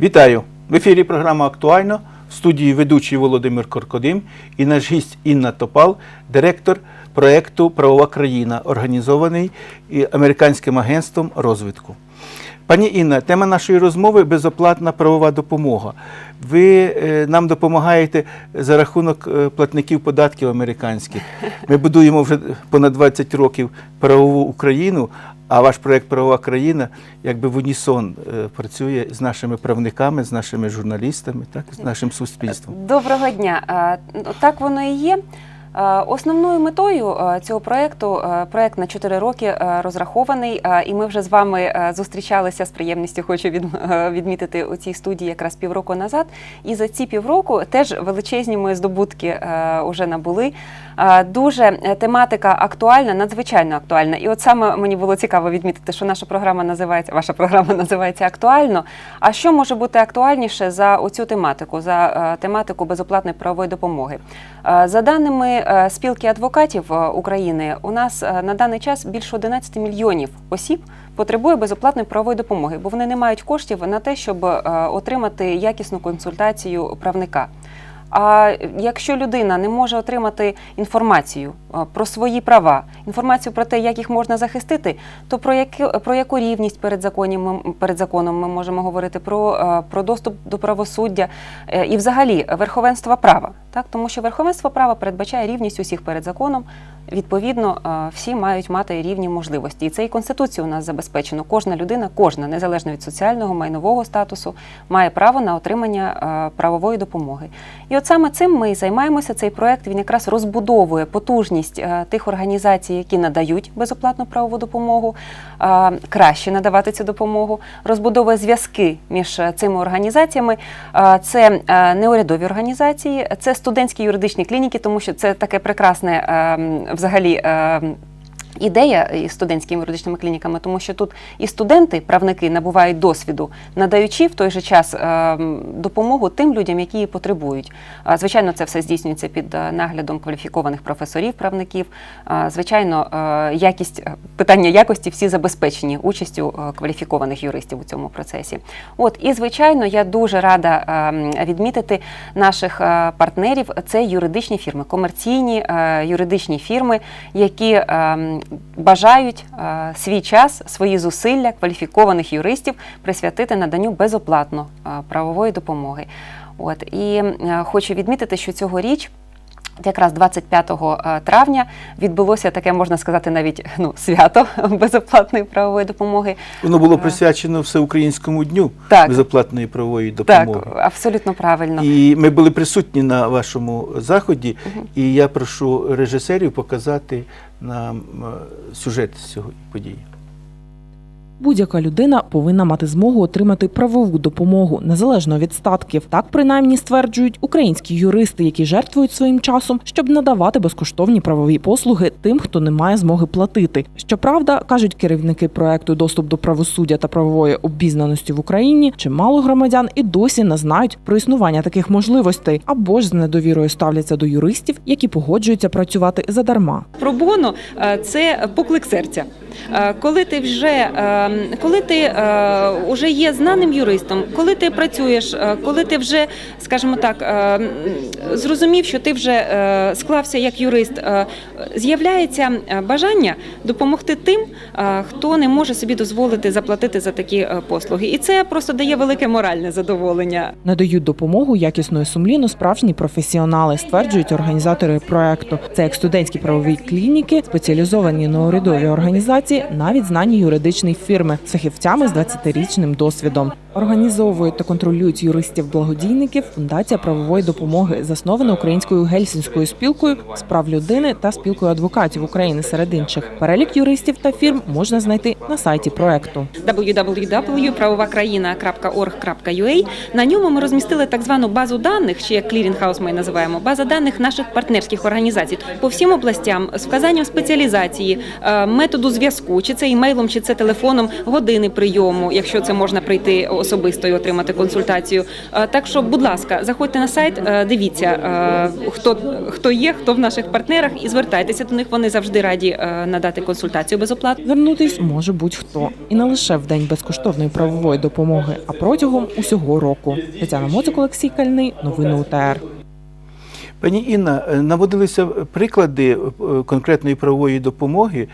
Вітаю! В ефірі програма Актуально в студії ведучий Володимир Коркодим і наш гість Інна Топал, директор проєкту Правова країна, організований американським агентством розвитку. Пані Інна, тема нашої розмови безоплатна правова допомога. Ви е, нам допомагаєте за рахунок е, платників податків американських. Ми будуємо вже понад 20 років правову Україну, а ваш проєкт Правова країна якби в унісон е, працює з нашими правниками, з нашими журналістами, так, з нашим суспільством. Доброго дня. Е, ну, Так воно і є. Е, Основною метою цього проєкту, е, проєкт на 4 роки розрахований, і ми вже з вами зустрічалися з приємністю, хочу від- відмітити у цій студії якраз півроку назад. І за ці півроку теж величезні ми здобутки вже набули. Е, Дуже е, тематика актуальна, надзвичайно актуальна. І от саме мені було цікаво відмітити, що наша програма називається, ваша програма називається Актуально. А що може бути актуальніше за оцю тематику, за е, тематику безоплатної правової допомоги? За даними спілки адвокатів України, у нас на даний час більше 11 мільйонів осіб потребує безоплатної правової допомоги, бо вони не мають коштів на те, щоб отримати якісну консультацію правника. А якщо людина не може отримати інформацію е, про свої права, інформацію про те, як їх можна захистити, то про яку, про яку рівність перед законом, перед законом ми можемо говорити про, е, про доступ до правосуддя е, і взагалі верховенство права. Так? Тому що верховенство права передбачає рівність усіх перед законом. Відповідно, е, всі мають мати рівні можливості. І це і Конституція у нас забезпечено. Кожна людина, кожна, незалежно від соціального, майнового статусу, має право на отримання е, правової допомоги. І от саме цим ми і займаємося. Цей проект він якраз розбудовує потужність е, тих організацій, які надають безоплатну правову допомогу, краще надавати цю допомогу, розбудовує зв'язки між цими організаціями. Це неурядові організації, це студентські юридичні клініки, тому що це таке прекрасне е, м, взагалі. Ідея із студентськими юридичними клініками, тому що тут і студенти, правники набувають досвіду, надаючи в той же час е, допомогу тим людям, які її потребують. Звичайно, це все здійснюється під е, наглядом кваліфікованих професорів, правників. Звичайно, е, якість питання якості всі забезпечені участю кваліфікованих юристів у цьому процесі. От і звичайно, я дуже рада відмітити наших партнерів. Це юридичні фірми, комерційні юридичні фірми, які бажають е, свій час, свої зусилля кваліфікованих юристів присвятити наданню безоплатно е, правової допомоги. От і е, хочу відмітити, що цьогоріч. Якраз 25 е, травня відбулося таке, можна сказати, навіть ну, свято безоплатної правової допомоги. Воно було присвячено Всеукраїнському дню Так. безоплатної правової допомоги. Так, абсолютно правильно. І ми були присутні на вашому заході, і я прошу режисерів показати нам е, сюжет з цього події. Будь-яка людина повинна мати змогу отримати правову допомогу незалежно від статків. Так принаймні стверджують українські юристи, які жертвують своїм часом, щоб надавати безкоштовні правові послуги тим, хто не має змоги платити. Щоправда, кажуть керівники проекту доступ до правосуддя та правової обізнаності в Україні, чимало громадян і досі не знають про існування таких можливостей або ж з недовірою ставляться до юристів, які погоджуються працювати задарма. Пробоно е, це поклик серця. Е, Коли ти вже е, коли ти е, вже є знаним юристом, коли ти працюєш, е, коли ти вже, скажімо так, е, зрозумів, що ти вже е, склався як юрист, е, з'являється е, бажання допомогти тим, е, хто не може собі дозволити заплатити за такі е, послуги, і це просто дає велике моральне задоволення. Надають допомогу якісно і сумлінно справжні професіонали, стверджують організатори проекту. Це як студентські правові клініки, спеціалізовані неурядові організації, навіть знані юридичні фірми фахівцями з 20-річним досвідом. Організовують та контролюють юристів-благодійників Фундація правової допомоги, заснована українською гельсінською спілкою з прав людини та спілкою адвокатів України серед інших. Перелік юристів та фірм можна знайти на сайті проекту. www.правовакраїна.org.ua. На ньому ми розмістили так звану базу даних, чи як клірінг-хаус ми називаємо, база даних наших партнерських організацій по всім областям з вказанням спеціалізації, е, методу зв'язку, чи це імейлом, чи це телефоном, години прийому, якщо це можна прийти особисто і отримати консультацію. Е, Так що, будь ласка, заходьте на сайт, е, дивіться, е, хто, хто є, хто в наших партнерах, і звертайтеся до них. Вони завжди раді надати консультацію безоплатно. Звернутись може будь-хто і не лише в день безкоштовної правової допомоги, а протягом усього року. Тетяна Моцик, Олексій Кальний, новини УТР. Пані Інна, наводилися приклади конкретної правової допомоги,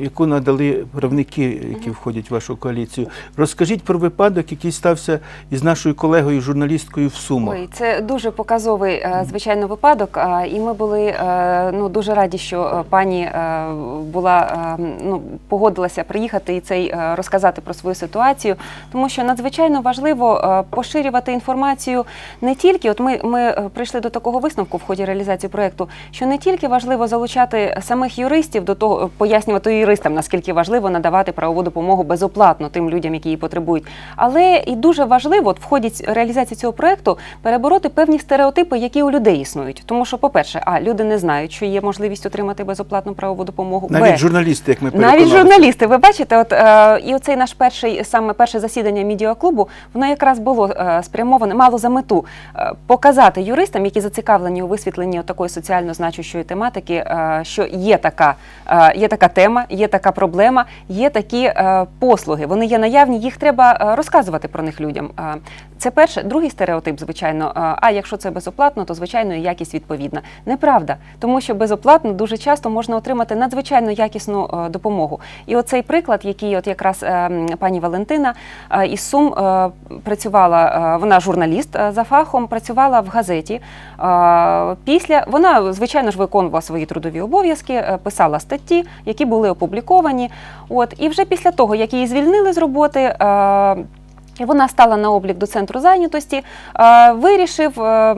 яку надали правники, які входять в вашу коаліцію. Розкажіть про випадок, який стався із нашою колегою, журналісткою в Сумах. Ой, це дуже показовий, е, звичайно, випадок. І ми були е, ну дуже раді, що е, пані е, була е, ну погодилася приїхати і цей е, розказати про свою ситуацію, тому що надзвичайно важливо е, поширювати інформацію не тільки. От ми, ми е, прийшли до такого висновку в ході реалізації проекту, що не тільки важливо залучати самих юристів до того, пояснювати юристам, наскільки важливо надавати правову допомогу безоплатно тим людям, які її потребують, але і дуже важливо от в ході реалізації цього проекту перебороти певні стереотипи, які у людей існують. Тому що, по-перше, а люди не знають, що є можливість отримати безоплатну правову допомогу. Навіть Б, журналісти, як ми навіть журналісти, ви бачите, от е, і оцей наш перший саме перше засідання медіаклубу, воно якраз було е, спрямоване, мало за мету е, показати юристам, які зацікавлені у висвітленні такої соціально значущої тематики, е, що є така, е, є така тема, є така проблема, є такі е, послуги. Вони є наявні, їх треба е, розказувати про них людям. Е, Це перше, другий стереотип, звичайно. А якщо це безоплатно, то звичайно і якість відповідна. Неправда, тому що безоплатно дуже часто можна отримати надзвичайно якісну допомогу. І оцей приклад, який от якраз пані Валентина із Сум працювала, вона журналіст за фахом, працювала в газеті. Після вона, звичайно ж, виконувала свої трудові обов'язки, писала статті, які були опубліковані. От і вже після того, як її звільнили з роботи. Вона стала на облік до центру зайнятості. е, Вирішив, е,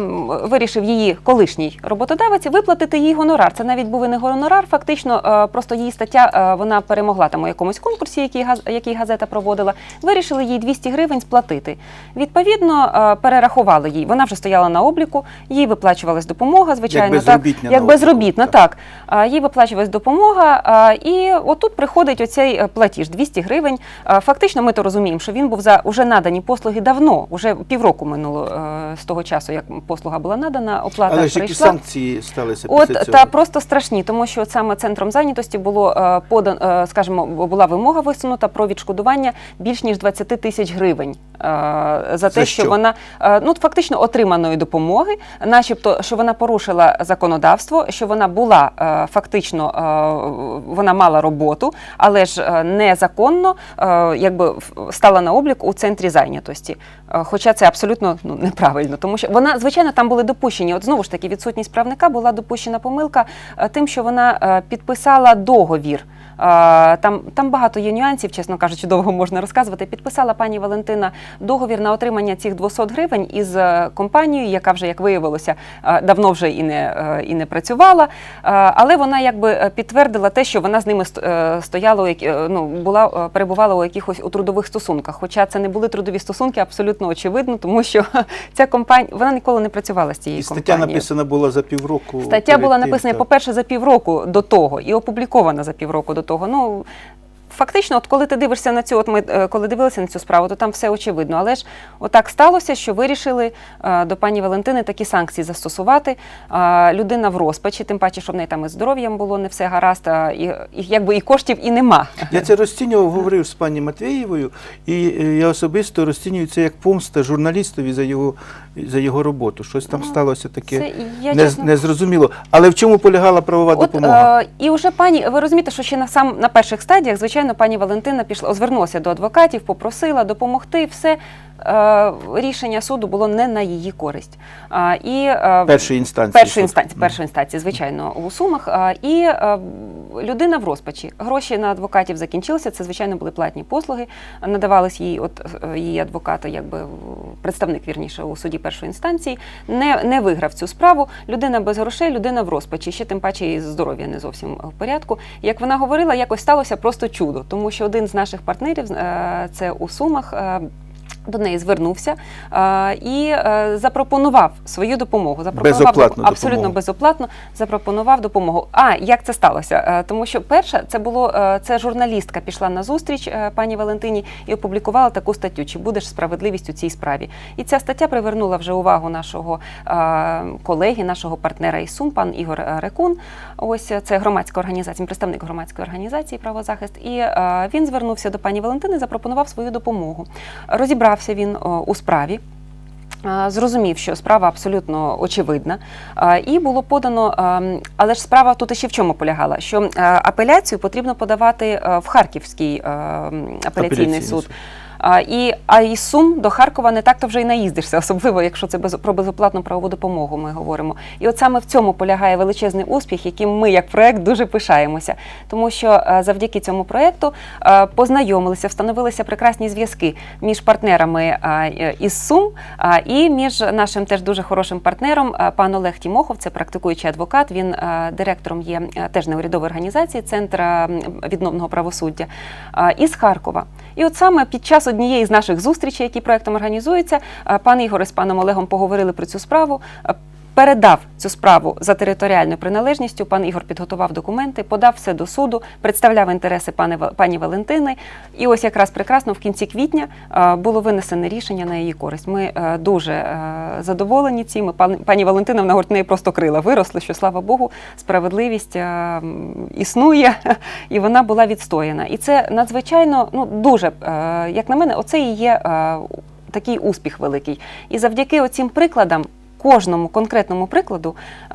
вирішив її колишній роботодавець виплатити їй гонорар. Це навіть був і не гонорар. Фактично, е, просто її стаття вона перемогла там у якомусь конкурсі, який який газета проводила. Вирішили їй 200 гривень сплатити. Відповідно, перерахували їй. Вона вже стояла на обліку, їй виплачувалась допомога. Звичайно, Як так як безробітна, так. Їй виплачувалась допомога, і отут приходить оцей платіж 200 гривень. Фактично, ми то розуміємо, що він був за уже надані послуги давно, уже півроку минуло е, з того часу, як послуга була надана, оплата Але ж які санкції сталися От після цього? та просто страшні, тому що от саме центром зайнятості було е, подан, е, скажімо, була вимога висунута про відшкодування більш ніж 20 тисяч гривень е, за те, що? що вона е, ну фактично отриманої допомоги, начебто, що вона порушила законодавство, що вона була е, фактично, е, вона мала роботу, але ж е, незаконно е, якби стала на облік у центрі зайнятості. Е, Хоча це абсолютно ну, неправильно, тому що вона, звичайно, там були допущені. От знову ж таки, відсутність правника була допущена помилка е, тим, що вона е, підписала договір. Там, там багато є нюансів, чесно кажучи, довго можна розказувати. Підписала пані Валентина договір на отримання цих 200 гривень із компанією, яка вже, як виявилося, давно вже і не, і не працювала. Але вона якби підтвердила те, що вона з ними стояла, ну, була, перебувала у якихось у трудових стосунках. Хоча це не були трудові стосунки, абсолютно очевидно, тому що ця компанія вона ніколи не працювала з цією І стаття компанією. написана була за півроку. Стаття була написана, так. по-перше, за півроку до того і опублікована за півроку до того. Ну фактично, от коли ти дивишся на цю, от ми е, коли дивилися на цю справу, то там все очевидно. Але ж отак сталося, що вирішили е, до пані Валентини такі санкції застосувати. Е, Людина в розпачі, тим паче, що в неї там і здоров'ям було не все гаразд, а і, і якби і коштів і нема. Я це розцінював, говорив з пані Матвієвою, і я особисто розцінюю це як помста журналістові за його, за його роботу. Щось там сталося таке Це я не, чесно. незрозуміло. Але в чому полягала правова От, допомога? е, і вже пані, ви розумієте, що ще на сам на перших стадіях, звичайно, пані Валентина пішла, звернулася до адвокатів, попросила допомогти. Все рішення суду було не на її користь. І е, Першої інстанції. Першої інстанції, першої інстанції, звичайно, у сумах. І е, людина в розпачі. Гроші на адвокатів закінчилися. Це, звичайно, були платні послуги. Надавались їй, от е, її адвоката, якби представник вірніше у суді першої інстанції. Не, не виграв цю справу. Людина без грошей, людина в розпачі. Ще тим паче і здоров'я не зовсім в порядку. Як вона говорила, якось сталося просто чудо, тому що один з наших партнерів е, це у сумах. До неї звернувся е, і е, запропонував свою допомогу. Безоплатну доп- абсолютно допомогу. безоплатно запропонував допомогу. А як це сталося? Е, Тому що перше, це було це журналістка пішла на зустріч пані Валентині і опублікувала таку статтю. Чи будеш справедливість у цій справі? І ця стаття привернула вже увагу нашого колеги, нашого партнера із Сум, пан Ігор Рекун. Ось це громадська організація, представник громадської організації правозахист. І він звернувся до пані Валентини, запропонував свою допомогу. Розібрався він е, у справі. Е, Зрозумів, що справа абсолютно очевидна, Е, і було подано. е, Але ж справа тут ще в чому полягала? Що апеляцію потрібно подавати в Харківський е, апеляційний Апеляційний суд. суд. І, а із Сум до Харкова не так-то вже й наїздишся, особливо якщо це без, про безоплатну правову допомогу ми говоримо. І от саме в цьому полягає величезний успіх, яким ми, як проект, дуже пишаємося. Тому що е, завдяки цьому проекту е, познайомилися, встановилися прекрасні зв'язки між партнерами е, із Сум і між нашим теж дуже хорошим партнером, пан Олег Тімохов, це практикуючий адвокат. Він директором є теж неурядової організації Центра відновного правосуддя із Харкова. І от саме під час однієї з наших зустрічей, які проектом організуються, е, пан Ігор з паном Олегом поговорили про цю справу. Передав цю справу за територіальною приналежністю. Пан Ігор підготував документи, подав все до суду, представляв інтереси пани пані Валентини. І ось якраз прекрасно в кінці квітня е, було винесене рішення на її користь. Ми е, дуже е, задоволені цим. Пані Валентина в говорить, неї просто крила виросли, що слава Богу, справедливість існує, і вона була відстояна. І це надзвичайно ну дуже, як на мене, оце і є такий успіх великий. І завдяки оцим прикладам. Кожному конкретному прикладу е,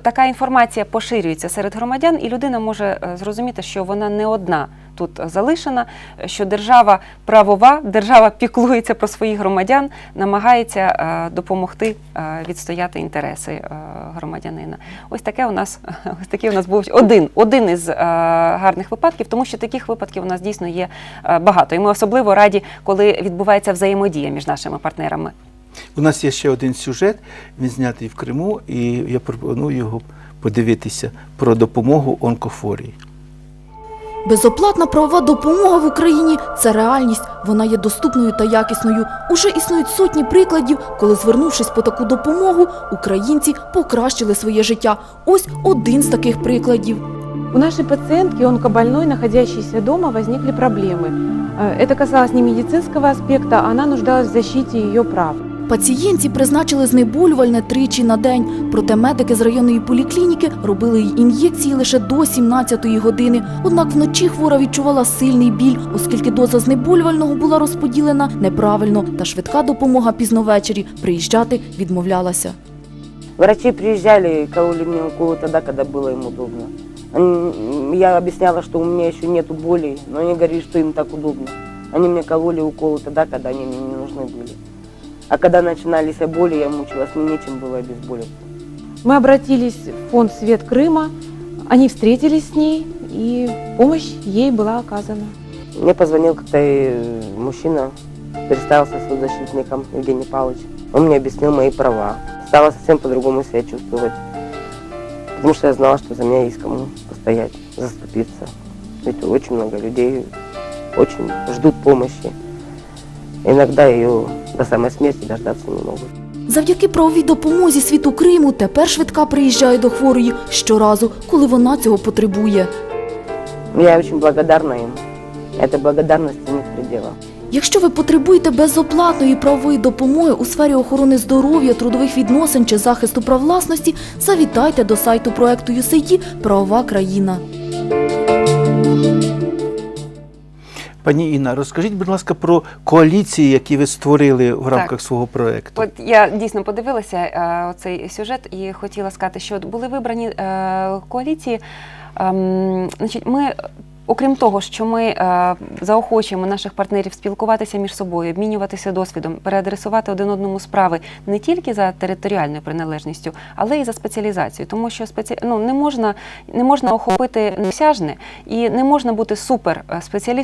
така інформація поширюється серед громадян, і людина може е, зрозуміти, що вона не одна тут залишена, що держава правова, держава піклується про своїх громадян, намагається е, допомогти відстояти інтереси громадянина. Ось таке у нас ось такий у нас був один, один із гарних випадків, тому що таких випадків у нас дійсно є багато. І ми особливо раді, коли відбувається взаємодія між нашими партнерами. У нас є ще один сюжет, він знятий в Криму, і я пропоную його подивитися про допомогу онкофорії. Безоплатна правова допомога в Україні це реальність. Вона є доступною та якісною. Уже існують сотні прикладів, коли, звернувшись по таку допомогу, українці покращили своє життя. Ось один з таких прикладів. У нашей пациентки, онкобольной, находящейся дома, возникли проблемы. Э, Это касалось не медицинского аспекта, она нуждалась в защите ее прав. Пацієнтці призначили знеболювальне тричі на день. Проте медики з районної поліклініки робили їй ін'єкції лише до 17-ї години. Однак вночі хвора відчувала сильний біль, оскільки доза знеболювального була розподілена неправильно, та швидка допомога пізно ввечері приїжджати відмовлялася. Врачи приезжали и кололи мне уколы тогда, когда было им удобно. Они- Я объясняла, что у меня еще нету боли, но они говорили, что им так удобно. Они мне кололи уколы тогда, когда они мне не нужны были. А когда начинались боли, я мучилась, мне нечем было обезболить. Мы обратились в фонд «Свет Крыма», они встретились с ней, и помощь ей была оказана. Мне позвонил как-то мужчина, представился соцзащитником Евгений Павлович. Он мне объяснил мои права. Стала совсем по-другому себя чувствовать. Потому что я знала, что за меня есть кому постоять, заступиться. Ведь очень много людей очень ждут помощи. Иногда ее до самой смерти дождаться не могут. Завдяки правовій допомозі світу Криму тепер швидка приїжджає до хворої щоразу, коли вона цього потребує. Я очень благодарна им. Этой благодарности нет предела. Якщо ви потребуєте безоплатної правової допомоги у сфері охорони здоров'я, трудових відносин чи захисту прав власності, завітайте до сайту проекту USAID Правова країна. Пані Інна, розкажіть, будь ласка, про коаліції, які ви створили в рамках свого проекту. От я дійсно подивилася е, оцей сюжет і хотіла сказати, що були вибрані е, коаліції. Ем, значить, ми. Окрім того, що ми е, заохочуємо наших партнерів спілкуватися між собою, обмінюватися досвідом, переадресувати один одному справи не тільки за територіальною приналежністю, але й за спеціалізацією, тому що спеці... ну, не можна не можна охопити неосяжне і не можна бути супер е,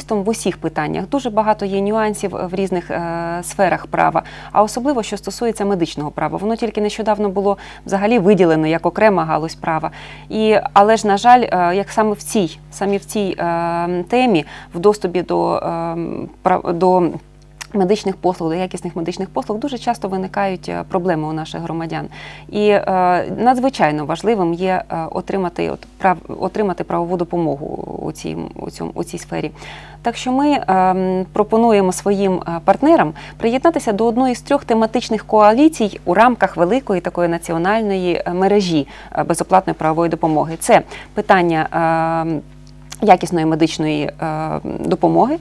в усіх питаннях. Дуже багато є нюансів в різних е, сферах права, а особливо що стосується медичного права. Воно тільки нещодавно було взагалі виділено як окрема галузь права. І, але ж, на жаль, е, як саме в цій, саме в цій е, темі, в доступі до, е, до медичних послуг, до якісних медичних послуг дуже часто виникають е, проблеми у наших громадян. І е, надзвичайно важливим є е, отримати, от, прав, отримати правову допомогу у цій, у, цьому, у цій сфері. Так що ми е, пропонуємо своїм е, партнерам приєднатися до одної з трьох тематичних коаліцій у рамках великої такої національної мережі безоплатної правової допомоги. Це питання. Е, Якісної медичної е, допомоги,